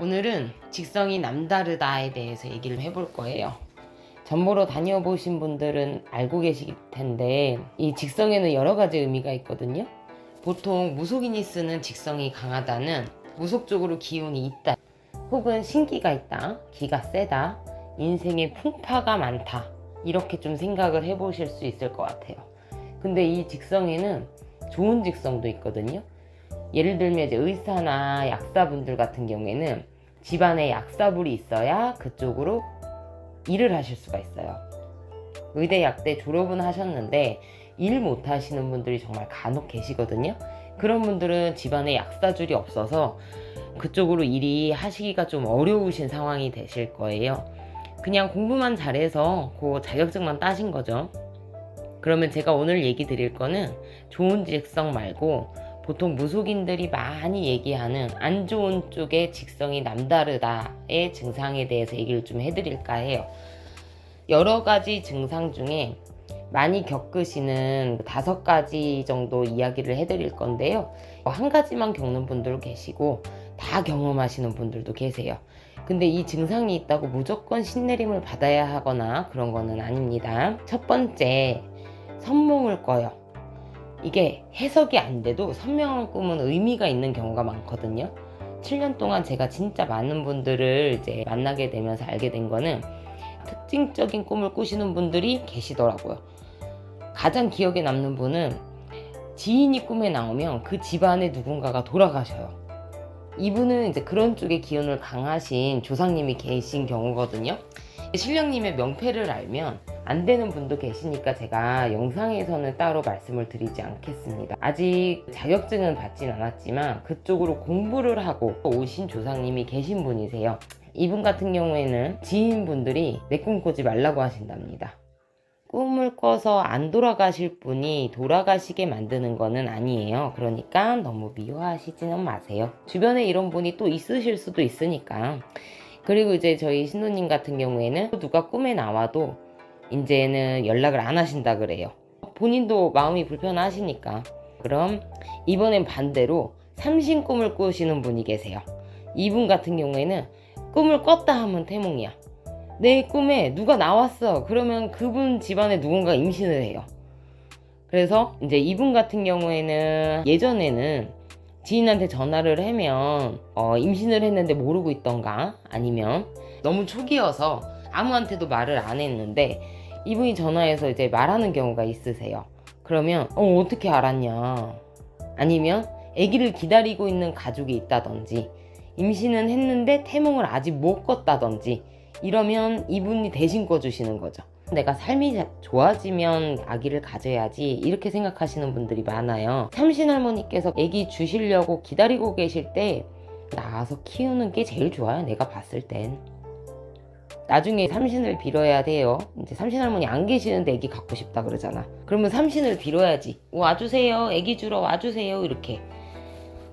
오늘은 직성이 남다르다에 대해서 얘기를 해볼 거예요. 전보로 다녀보신 분들은 알고 계실 텐데 이 직성에는 여러 가지 의미가 있거든요. 보통 무속인이 쓰는 직성이 강하다는 무속적으로 기운이 있다, 혹은 신기가 있다, 기가 세다, 인생에 풍파가 많다 이렇게 좀 생각을 해보실 수 있을 것 같아요. 근데 이 직성에는 좋은 직성도 있거든요. 예를 들면 이제 의사나 약사분들 같은 경우에는 집안에 약사불이 있어야 그쪽으로 일을 하실 수가 있어요. 의대 약대 졸업은 하셨는데 일 못 하시는 분들이 정말 간혹 계시거든요. 그런 분들은 집안에 약사줄이 없어서 그쪽으로 일이 하시기가 좀 어려우신 상황이 되실 거예요. 그냥 공부만 잘해서 그 자격증만 따신 거죠. 그러면 제가 오늘 얘기 드릴 거는 좋은 직성 말고 보통 무속인들이 많이 얘기하는 안 좋은 쪽의 직성이 남다르다의 증상에 대해서 얘기를 좀 해드릴까 해요. 여러 가지 증상 중에 많이 겪으시는 다섯 가지 정도 이야기를 해드릴 건데요. 한 가지만 겪는 분들도 계시고 다 경험하시는 분들도 계세요. 근데 이 증상이 있다고 무조건 신내림을 받아야 하거나 그런 거는 아닙니다. 첫 번째, 선몽을 꿔요. 이게 해석이 안 돼도 선명한 꿈은 의미가 있는 경우가 많거든요. 7년 동안 제가 진짜 많은 분들을 이제 만나게 되면서 알게 된 거는 특징적인 꿈을 꾸시는 분들이 계시더라고요. 가장 기억에 남는 분은 지인이 꿈에 나오면 그 집안에 누군가가 돌아가셔요. 이분은 이제 그런 쪽의 기운을 강하신 조상님이 계신 경우거든요. 신령님의 명패를 알면 안 되는 분도 계시니까 제가 영상에서는 따로 말씀을 드리지 않겠습니다. 아직 자격증은 받진 않았지만 그쪽으로 공부를 하고 오신 조상님이 계신 분이세요. 이분 같은 경우에는 지인분들이 내 꿈 꾸지 말라고 하신답니다. 꿈을 꿔서 안 돌아가실 분이 돌아가시게 만드는 거는 아니에요. 그러니까 너무 미워하시지는 마세요. 주변에 이런 분이 또 있으실 수도 있으니까. 그리고 이제 저희 신도님 같은 경우에는 누가 꿈에 나와도 이제는 연락을 안 하신다 그래요. 본인도 마음이 불편하시니까. 그럼 이번엔 반대로 삼신 꿈을 꾸시는 분이 계세요. 이분 같은 경우에는 꿈을 꿨다 하면 태몽이야. 내 꿈에 누가 나왔어. 그러면 그분 집안에 누군가 임신을 해요. 그래서 이제 이분 같은 경우에는 예전에는 지인한테 전화를 하면 어, 임신을 했는데 모르고 있던가 아니면 너무 초기여서 아무한테도 말을 안 했는데 이분이 전화해서 이제 말하는 경우가 있으세요. 그러면 어 어떻게 알았냐? 아니면 아기를 기다리고 있는 가족이 있다든지 임신은 했는데 태몽을 아직 못 꿨다든지 이러면 이분이 대신 꿔주시는 거죠. 내가 삶이 자- 좋아지면 아기를 가져야지 이렇게 생각하시는 분들이 많아요. 삼신 할머니께서 아기 주시려고 기다리고 계실 때 나와서 키우는 게 제일 좋아요. 내가 봤을 땐. 나중에 삼신을 빌어야 돼요. 이제 삼신 할머니 안 계시는데 아기 갖고 싶다 그러잖아. 그러면 삼신을 빌어야지. 와주세요. 아기 주러 와주세요. 이렇게.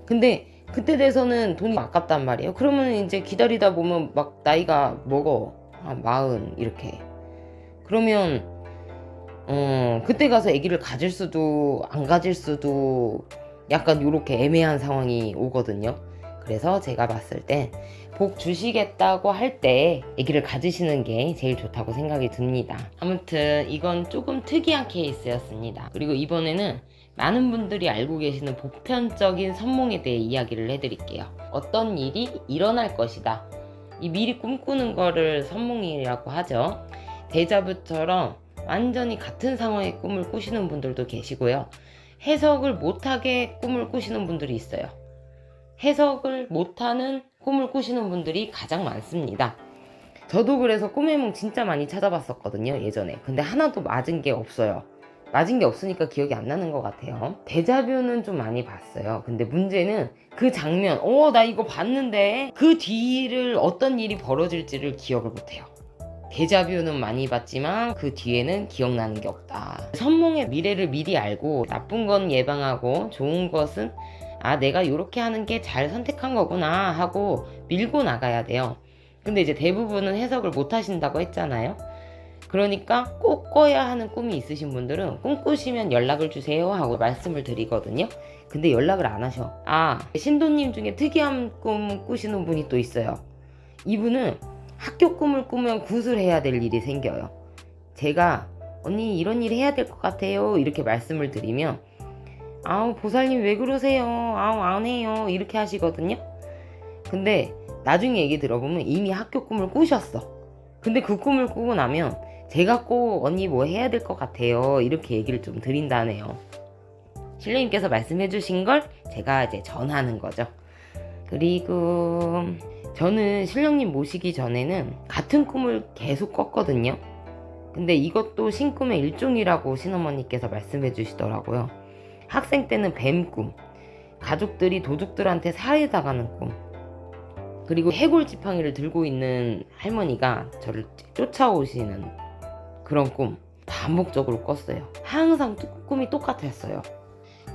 근데 그때 돼서는 돈이 아깝단 말이에요. 그러면 이제 기다리다 보면 막 나이가 먹어. 한 마흔 이렇게. 그러면 어 그때 가서 아기를 가질 수도 안 가질 수도 약간 요렇게 애매한 상황이 오거든요. 그래서 제가 봤을 땐복 주시겠다고 할 때 아기를 가지시는 게 제일 좋다고 생각이 듭니다. 아무튼 이건 조금 특이한 케이스였습니다. 그리고 이번에는 많은 분들이 알고 계시는 보편적인 선몽에 대해 이야기를 해드릴게요. 어떤 일이 일어날 것이다. 이 미리 꿈꾸는 거를 선몽이라고 하죠. 대자부처럼 완전히 같은 상황의 꿈을 꾸시는 분들도 계시고요. 해석을 못하게 꿈을 꾸시는 분들이 있어요. 해석을 못하는 꿈을 꾸시는 분들이 가장 많습니다. 저도 그래서 꿈의 몽 진짜 많이 찾아봤었거든요, 예전에. 근데 하나도 맞은 게 없어요. 맞은 게 없으니까 기억이 안 나는 것 같아요. 대자뷰는 좀 많이 봤어요. 근데 문제는 그 장면, 어, 나 이거 봤는데 그 뒤를 어떤 일이 벌어질지를 기억을 못해요. 대자뷰는 많이 봤지만 그 뒤에는 기억나는 게 없다. 선몽의 미래를 미리 알고 나쁜 건 예방하고 좋은 것은 아, 내가 이렇게 하는 게 잘 선택한 거구나 하고 밀고 나가야 돼요. 근데 이제 대부분은 해석을 못 하신다고 했잖아요. 그러니까 꼭 꿔야 하는 꿈이 있으신 분들은 꿈꾸시면 연락을 주세요 하고 말씀을 드리거든요. 근데 연락을 안 하셔. 아, 신도님 중에 특이한 꿈 꾸시는 분이 또 있어요. 이분은 학교 꿈을 꾸면 구슬해야 될 일이 생겨요. 제가 언니 이런 일 해야 될 것 같아요. 이렇게 말씀을 드리면 아우 보살님 왜 그러세요? 아우 안 해요. 이렇게 하시거든요. 근데 나중에 얘기 들어보면 이미 학교 꿈을 꾸셨어. 근데 그 꿈을 꾸고 나면 제가 꼭 언니 뭐 해야 될 것 같아요. 이렇게 얘기를 좀 드린다네요. 신뢰님께서 말씀해 주신 걸 제가 이제 전하는 거죠. 그리고 저는 신령님 모시기 전에는 같은 꿈을 계속 꿨거든요. 근데 이것도 신꿈의 일종이라고 신어머니께서 말씀해 주시더라고요. 학생 때는 뱀 꿈, 가족들이 도둑들한테 살해당하는 꿈, 그리고 해골 지팡이를 들고 있는 할머니가 저를 쫓아오시는 그런 꿈 반복적으로 꿨어요. 항상 뚜- 꿈이 똑같았어요.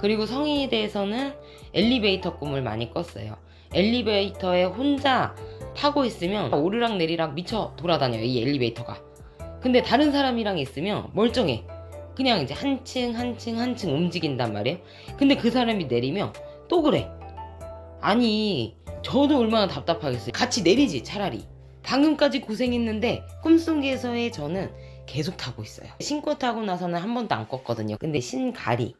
그리고 성인이 돼서는 엘리베이터 꿈을 많이 꿨어요. 엘리베이터에 혼자 타고 있으면 오르락 내리락 미쳐 돌아다녀요. 이 엘리베이터가. 근데 다른 사람이랑 있으면 멀쩡해. 그냥 이제 한 층 한 층 한 층 움직인단 말이에요. 근데 그 사람이 내리면 또 그래. 아니 저도 얼마나 답답하겠어요. 같이 내리지 차라리. 방금까지 고생했는데 꿈속에서의 저는 계속 타고 있어요. 신고 타고 나서는 한 번도 안 껐거든요. 근데 신가리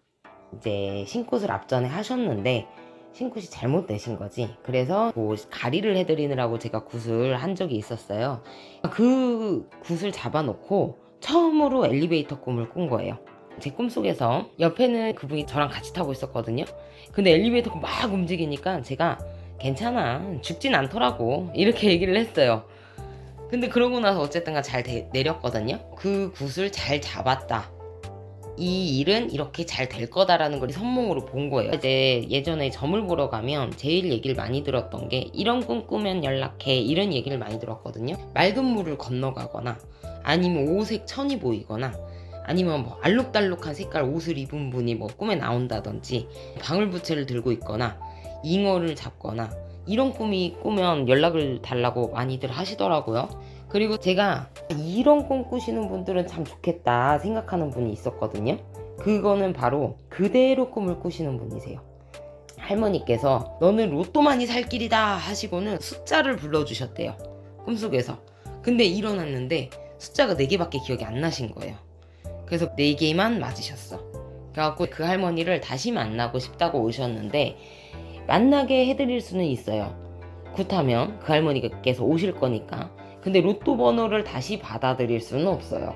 이제 신굿을 앞전에 하셨는데 신굿이 잘못되신 거지. 그래서 뭐 가리를 해드리느라고 제가 굿을 한 적이 있었어요. 그 굿을 잡아놓고 처음으로 엘리베이터 꿈을 꾼 거예요. 제 꿈속에서 옆에는 그분이 저랑 같이 타고 있었거든요. 근데 엘리베이터가 막 움직이니까 제가 괜찮아 죽진 않더라고 이렇게 얘기를 했어요. 근데 그러고 나서 어쨌든가 잘 대- 내렸거든요. 그 굿을 잘 잡았다. 이 일은 이렇게 잘 될 거다라는 걸 선몽으로 본 거예요. 이제 예전에 점을 보러 가면 제일 얘기를 많이 들었던 게 이런 꿈 꾸면 연락해 이런 얘기를 많이 들었거든요. 맑은 물을 건너가거나 아니면 오색 천이 보이거나 아니면 뭐 알록달록한 색깔 옷을 입은 분이 뭐 꿈에 나온다든지 방울부채를 들고 있거나 잉어를 잡거나 이런 꿈이 꾸면 연락을 달라고 많이들 하시더라고요. 그리고 제가 이런 꿈 꾸시는 분들은 참 좋겠다 생각하는 분이 있었거든요. 그거는 바로 그대로 꿈을 꾸시는 분이세요. 할머니께서 너는 로또만이 살 길이다 하시고는 숫자를 불러주셨대요. 꿈속에서. 근데 일어났는데 숫자가 4개밖에 기억이 안 나신 거예요. 그래서 4개만 맞으셨어. 그래갖고 그 할머니를 다시 만나고 싶다고 오셨는데 만나게 해드릴 수는 있어요. 굿하면 그 할머니께서 오실 거니까. 근데 로또 번호를 다시 받아들일 수는 없어요.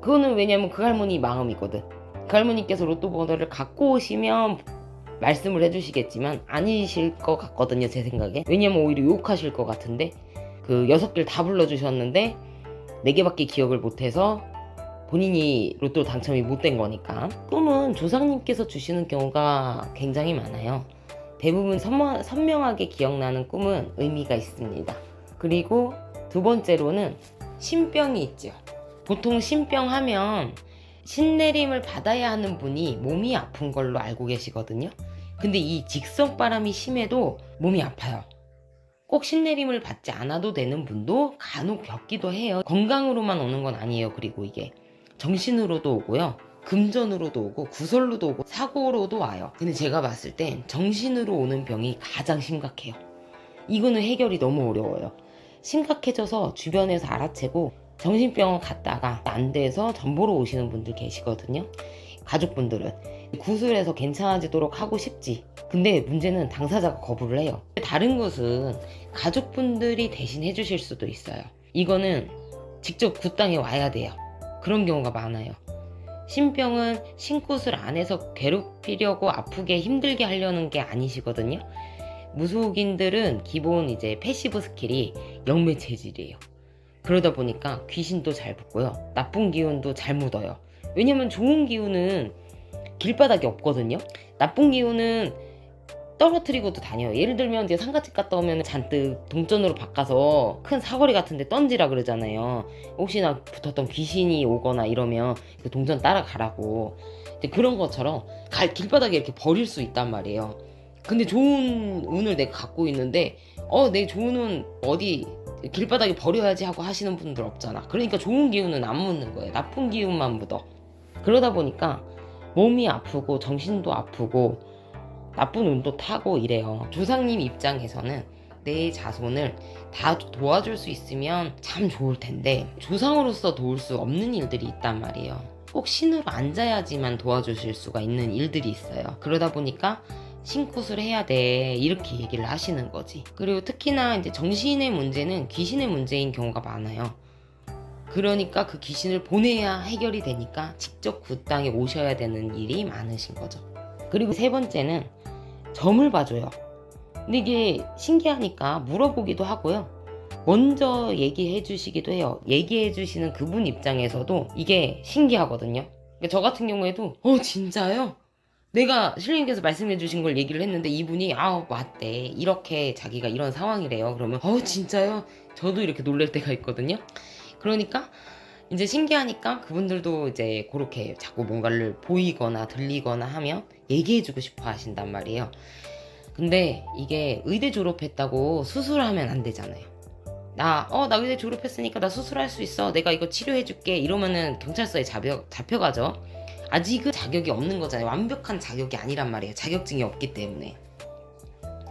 그거는 왜냐면 그 할머니 마음이거든. 그 할머니께서 로또 번호를 갖고 오시면 말씀을 해주시겠지만 아니실 것 같거든요, 제 생각에. 왜냐면 오히려 욕하실 것 같은데 그 여섯 개를 다 불러주셨는데 네 개밖에 기억을 못해서 본인이 로또 당첨이 못 된 거니까. 꿈은 조상님께서 주시는 경우가 굉장히 많아요. 대부분 선마- 선명하게 기억나는 꿈은 의미가 있습니다. 그리고 두 번째로는 신병이 있죠. 보통 신병 하면 신내림을 받아야 하는 분이 몸이 아픈 걸로 알고 계시거든요. 근데 이 직성바람이 심해도 몸이 아파요. 꼭 신내림을 받지 않아도 되는 분도 간혹 겪기도 해요. 건강으로만 오는 건 아니에요. 그리고 이게 정신으로도 오고요. 금전으로도 오고 구설로도 오고 사고로도 와요. 근데 제가 봤을 땐 정신으로 오는 병이 가장 심각해요. 이거는 해결이 너무 어려워요. 심각해져서 주변에서 알아채고 정신병원 갔다가 안 돼서 전보러 오시는 분들 계시거든요. 가족분들은 구술해서 괜찮아지도록 하고 싶지. 근데 문제는 당사자가 거부를 해요. 다른 것은 가족분들이 대신 해주실 수도 있어요. 이거는 직접 굿당에 와야 돼요. 그런 경우가 많아요. 신병은 신굿을 안에서 괴롭히려고 아프게 힘들게 하려는 게 아니시거든요. 무속인들은 기본 이제 패시브 스킬이 영매 체질이에요. 그러다 보니까 귀신도 잘 붙고요. 나쁜 기운도 잘 묻어요. 왜냐면 좋은 기운은 길바닥이 없거든요. 나쁜 기운은 떨어뜨리고도 다녀요. 예를 들면 이제 상가집 갔다 오면 잔뜩 동전으로 바꿔서 큰 사거리 같은데 던지라 그러잖아요. 혹시나 붙었던 귀신이 오거나 이러면 그 동전 따라가라고. 이제 그런 것처럼 갈 길바닥에 이렇게 버릴 수 있단 말이에요. 근데 좋은 운을 내가 갖고 있는데 어 내 좋은 운 어디 길바닥에 버려야지 하고 하시는 분들 없잖아. 그러니까 좋은 기운은 안 묻는 거예요. 나쁜 기운만 묻어. 그러다 보니까 몸이 아프고 정신도 아프고 나쁜 운도 타고 이래요. 조상님 입장에서는 내 자손을 다 도와줄 수 있으면 참 좋을 텐데 조상으로서 도울 수 없는 일들이 있단 말이에요. 꼭 신으로 앉아야지만 도와주실 수가 있는 일들이 있어요. 그러다 보니까 신굿을 해야 돼 이렇게 얘기를 하시는 거지. 그리고 특히나 이제 정신의 문제는 귀신의 문제인 경우가 많아요. 그러니까 그 귀신을 보내야 해결이 되니까 직접 그 땅에 오셔야 되는 일이 많으신 거죠. 그리고 세 번째는 점을 봐줘요. 근데 이게 신기하니까 물어보기도 하고요. 먼저 얘기해 주시기도 해요. 얘기해 주시는 그분 입장에서도 이게 신기하거든요. 그러니까 저 같은 경우에도 어 진짜요? 내가 신령님께서 말씀해 주신 걸 얘기를 했는데 이분이 아 맞대 이렇게 자기가 이런 상황이래요. 그러면 어 진짜요? 저도 이렇게 놀랄 때가 있거든요. 그러니까 이제 신기하니까 그분들도 이제 그렇게 자꾸 뭔가를 보이거나 들리거나 하면 얘기해주고 싶어 하신단 말이에요. 근데 이게 의대 졸업했다고 수술하면 안 되잖아요. 나, 어, 나 의대 졸업했으니까 나 수술할 수 있어. 내가 이거 치료해줄게. 이러면은 경찰서에 잡혀, 잡혀가죠. 아직은 자격이 없는 거잖아요. 완벽한 자격이 아니란 말이에요. 자격증이 없기 때문에.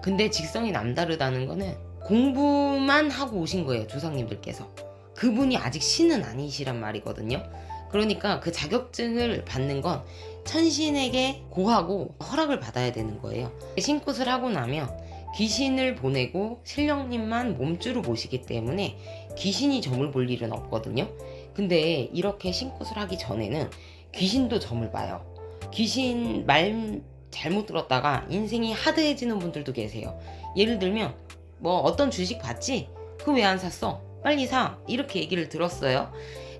근데 직성이 남다르다는 거는 공부만 하고 오신 거예요. 조상님들께서. 그분이 아직 신은 아니시란 말이거든요. 그러니까 그 자격증을 받는 건 천신에게 고하고 허락을 받아야 되는 거예요. 신굿을 하고 나면 귀신을 보내고 신령님만 몸주로 모시기 때문에 귀신이 점을 볼 일은 없거든요. 근데 이렇게 신굿을 하기 전에는 귀신도 점을 봐요. 귀신 말 잘못 들었다가 인생이 하드해지는 분들도 계세요. 예를 들면 뭐 어떤 주식 봤지? 그거 왜안 샀어? 빨리 사. 이렇게 얘기를 들었어요.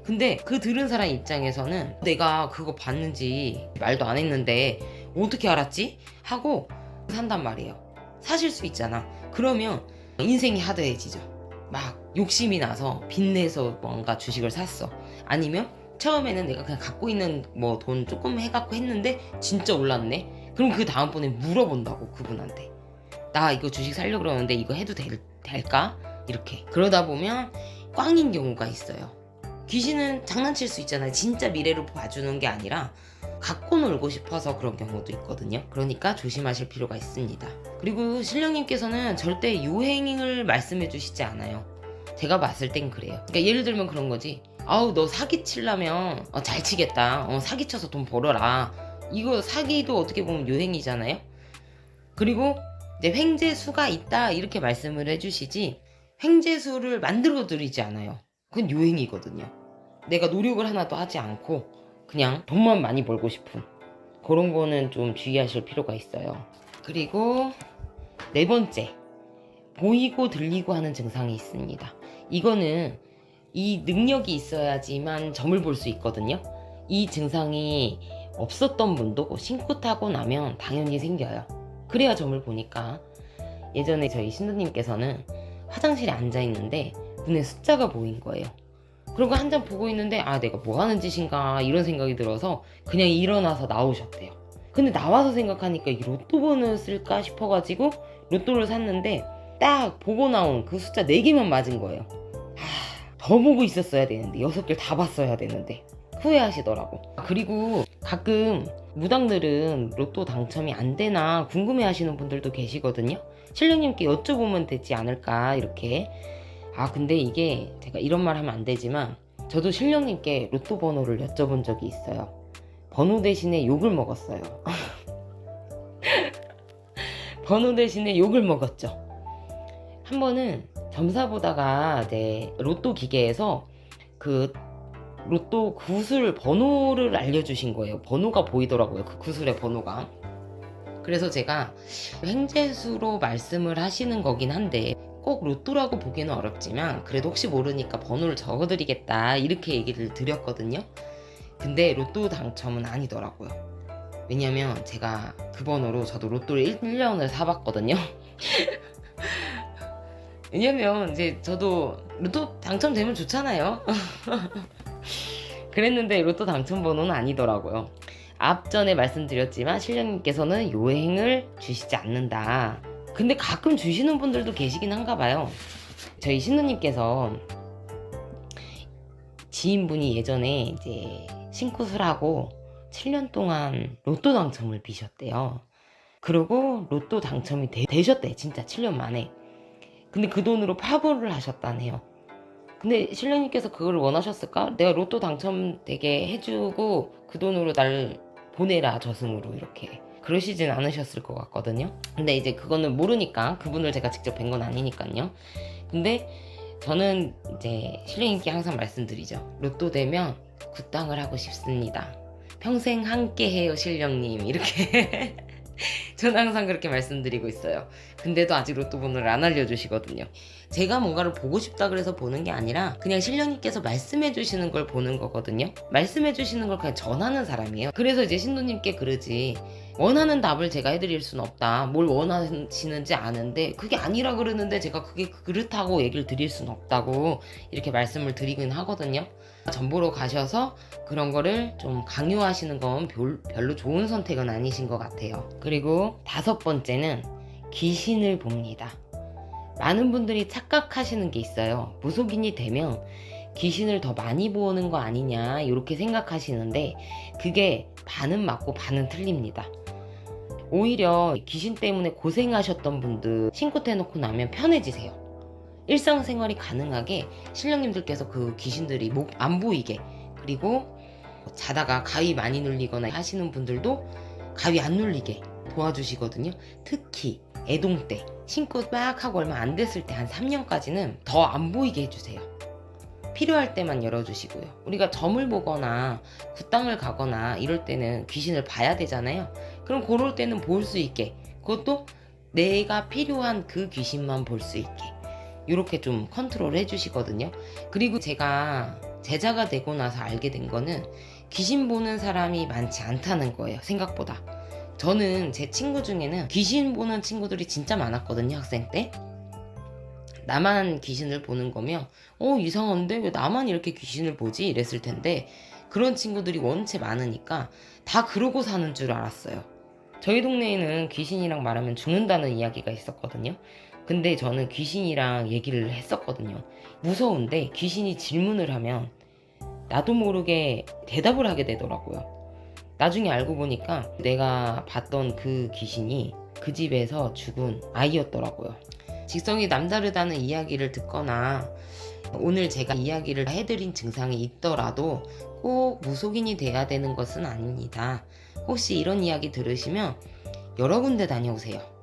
근데 그 들은 사람 입장에서는 내가 그거 봤는지 말도 안 했는데 어떻게 알았지? 하고 산단 말이에요. 사실 수 있잖아. 그러면 인생이 하드해지죠. 막 욕심이 나서 빚내서 뭔가 주식을 샀어. 아니면 처음에는 내가 그냥 갖고 있는 뭐 돈 조금 해갖고 했는데 진짜 올랐네. 그럼 그 다음번에 물어본다고 그분한테. 나 이거 주식 살려고 그러는데 이거 해도 될, 될까? 이렇게. 그러다 보면 꽝인 경우가 있어요. 귀신은 장난칠 수 있잖아요. 진짜 미래를 봐주는 게 아니라 갖고 놀고 싶어서 그런 경우도 있거든요. 그러니까 조심하실 필요가 있습니다. 그리고 신령님께서는 절대 유행을 말씀해 주시지 않아요. 제가 봤을 땐 그래요. 그러니까 예를 들면 그런 거지. 아우 너 사기 치려면 어, 잘 치겠다. 어, 사기 쳐서 돈 벌어라. 이거 사기도 어떻게 보면 유행이잖아요. 그리고 이제 횡재수가 있다 이렇게 말씀을 해주시지 횡재수를 만들어 드리지 않아요. 그건 유행이거든요. 내가 노력을 하나도 하지 않고 그냥 돈만 많이 벌고 싶은 그런 거는 좀 주의하실 필요가 있어요. 그리고 네 번째 보이고 들리고 하는 증상이 있습니다. 이거는 이 능력이 있어야지만 점을 볼 수 있거든요. 이 증상이 없었던 분도 신고 타고 나면 당연히 생겨요. 그래야 점을 보니까 예전에 저희 신도님께서는 화장실에 앉아 있는데 눈에 숫자가 보인 거예요. 그리고 한장 보고 있는데 아 내가 뭐 하는 짓인가 이런 생각이 들어서 그냥 일어나서 나오셨대요. 근데 나와서 생각하니까 이 로또 번호 쓸까 싶어가지고 로또를 샀는데 딱 보고 나온 그 숫자 4개만 맞은 거예요. 하, 더 보고 있었어야 되는데 6개를 다 봤어야 되는데 후회하시더라고. 그리고 가끔 무당들은 로또 당첨이 안 되나 궁금해 하시는 분들도 계시거든요. 신령님께 여쭤보면 되지 않을까 이렇게 아 근데 이게 제가 이런 말 하면 안 되지만 저도 신령님께 로또 번호를 여쭤본 적이 있어요. 번호 대신에 욕을 먹었어요. 번호 대신에 욕을 먹었죠. 한 번은 점사 보다가 이제 로또 기계에서 그 로또 구슬 번호를 알려주신 거예요. 번호가 보이더라고요. 그 구슬의 번호가. 그래서 제가 행재수로 말씀을 하시는 거긴 한데 꼭 로또라고 보기는 어렵지만 그래도 혹시 모르니까 번호를 적어드리겠다 이렇게 얘기를 드렸거든요. 근데 로또 당첨은 아니더라고요. 왜냐면 제가 그 번호로 저도 로또를 1년을 사봤거든요. 왜냐면 이제 저도 로또 당첨되면 좋잖아요. 그랬는데 로또 당첨 번호는 아니더라고요. 앞전에 말씀드렸지만 실령님께서는 요행을 주시지 않는다. 근데 가끔 주시는 분들도 계시긴 한가 봐요. 저희 신우님께서 지인분이 예전에 이제 신구술하고 7년 동안 로또 당첨을 비셨대요. 그리고 로또 당첨이 되, 셨대 진짜 7년 만에. 근데 그 돈으로 파벌을 하셨다네요. 근데 신령님께서 그걸 원하셨을까? 내가 로또 당첨되게 해주고 그 돈으로 날 보내라 저승으로 이렇게 그러시진 않으셨을 것 같거든요. 근데 이제 그거는 모르니까 그분을 제가 직접 뵌 건 아니니까요. 근데 저는 이제 신령님께 항상 말씀드리죠. 로또 되면 굿당을 하고 싶습니다. 평생 함께 해요 신령님 이렇게 저는 항상 그렇게 말씀드리고 있어요. 근데도 아직 로또 번호를 안 알려주시거든요. 제가 뭔가를 보고 싶다 그래서 보는 게 아니라 그냥 신령님께서 말씀해 주시는 걸 보는 거거든요. 말씀해 주시는 걸 그냥 전하는 사람이에요. 그래서 이제 신도님께 그러지. 원하는 답을 제가 해드릴 수는 없다. 뭘 원하시는지 아는데 그게 아니라 그러는데 제가 그게 그렇다고 얘기를 드릴 수는 없다고 이렇게 말씀을 드리긴 하거든요. 전보로 가셔서 그런 거를 좀 강요하시는 건 별- 별로 좋은 선택은 아니신 것 같아요. 그리고 다섯 번째는 귀신을 봅니다. 많은 분들이 착각하시는 게 있어요. 무속인이 되면 귀신을 더 많이 보는 거 아니냐 이렇게 생각하시는데 그게 반은 맞고 반은 틀립니다. 오히려 귀신 때문에 고생하셨던 분들 신고 해놓고 나면 편해지세요. 일상생활이 가능하게 신령님들께서 그 귀신들이 목 안 보이게 그리고 자다가 가위 많이 눌리거나 하시는 분들도 가위 안 눌리게 도와주시거든요. 특히 애동 때 신고 막 하고 얼마 안 됐을 때 한 3년까지는 더 안 보이게 해주세요. 필요할 때만 열어주시고요. 우리가 점을 보거나 굿당을 가거나 이럴 때는 귀신을 봐야 되잖아요. 그럼 그럴 때는 볼 수 있게 그것도 내가 필요한 그 귀신만 볼 수 있게 이렇게 좀 컨트롤 해주시거든요. 그리고 제가 제자가 되고 나서 알게 된 거는 귀신 보는 사람이 많지 않다는 거예요. 생각보다. 저는 제 친구 중에는 귀신 보는 친구들이 진짜 많았거든요. 학생 때. 나만 귀신을 보는 거면 어 이상한데 왜 나만 이렇게 귀신을 보지 이랬을 텐데 그런 친구들이 원체 많으니까 다 그러고 사는 줄 알았어요. 저희 동네에는 귀신이랑 말하면 죽는다는 이야기가 있었거든요. 근데 저는 귀신이랑 얘기를 했었거든요. 무서운데 귀신이 질문을 하면 나도 모르게 대답을 하게 되더라고요. 나중에 알고 보니까 내가 봤던 그 귀신이 그 집에서 죽은 아이였더라고요. 직성이 남다르다는 이야기를 듣거나 오늘 제가 이야기를 해드린 증상이 있더라도 꼭 무속인이 돼야 되는 것은 아닙니다. 혹시 이런 이야기 들으시면 여러 군데 다녀오세요.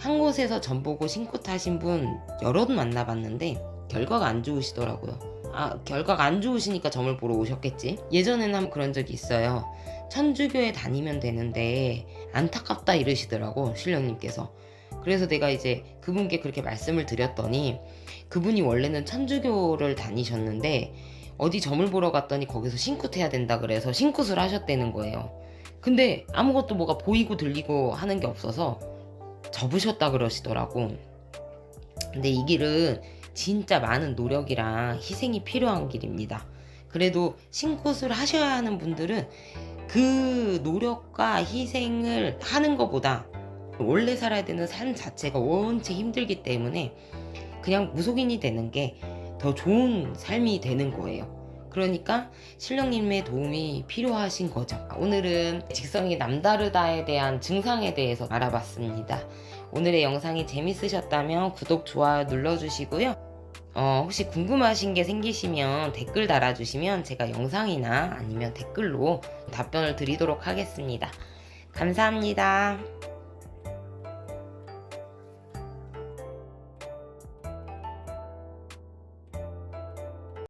한 곳에서 전 보고 신고 타신 분 여러 분 만나봤는데 결과가 안 좋으시더라고요. 아, 결과가 안 좋으시니까 점을 보러 오셨겠지? 예전에는 한번 그런 적이 있어요. 천주교에 다니면 되는데 안타깝다 이러시더라고, 신령님께서. 그래서 내가 이제 그분께 그렇게 말씀을 드렸더니 그분이 원래는 천주교를 다니셨는데 어디 점을 보러 갔더니 거기서 신굿 해야 된다 그래서 신굿을 하셨다는 거예요. 근데 아무것도 뭐가 보이고 들리고 하는 게 없어서 접으셨다 그러시더라고. 근데 이 길은 진짜 많은 노력이랑 희생이 필요한 길입니다. 그래도 신굿을 하셔야 하는 분들은 그 노력과 희생을 하는 것보다 원래 살아야 되는 삶 자체가 원체 힘들기 때문에 그냥 무속인이 되는 게 더 좋은 삶이 되는 거예요. 그러니까 신령님의 도움이 필요하신 거죠. 오늘은 직성이 남다르다에 대한 증상에 대해서 알아봤습니다. 오늘의 영상이 재밌으셨다면 구독, 좋아요 눌러주시고요. 어, 혹시 궁금하신 게 생기시면 댓글 달아주시면 제가 영상이나 아니면 댓글로 답변을 드리도록 하겠습니다. 감사합니다.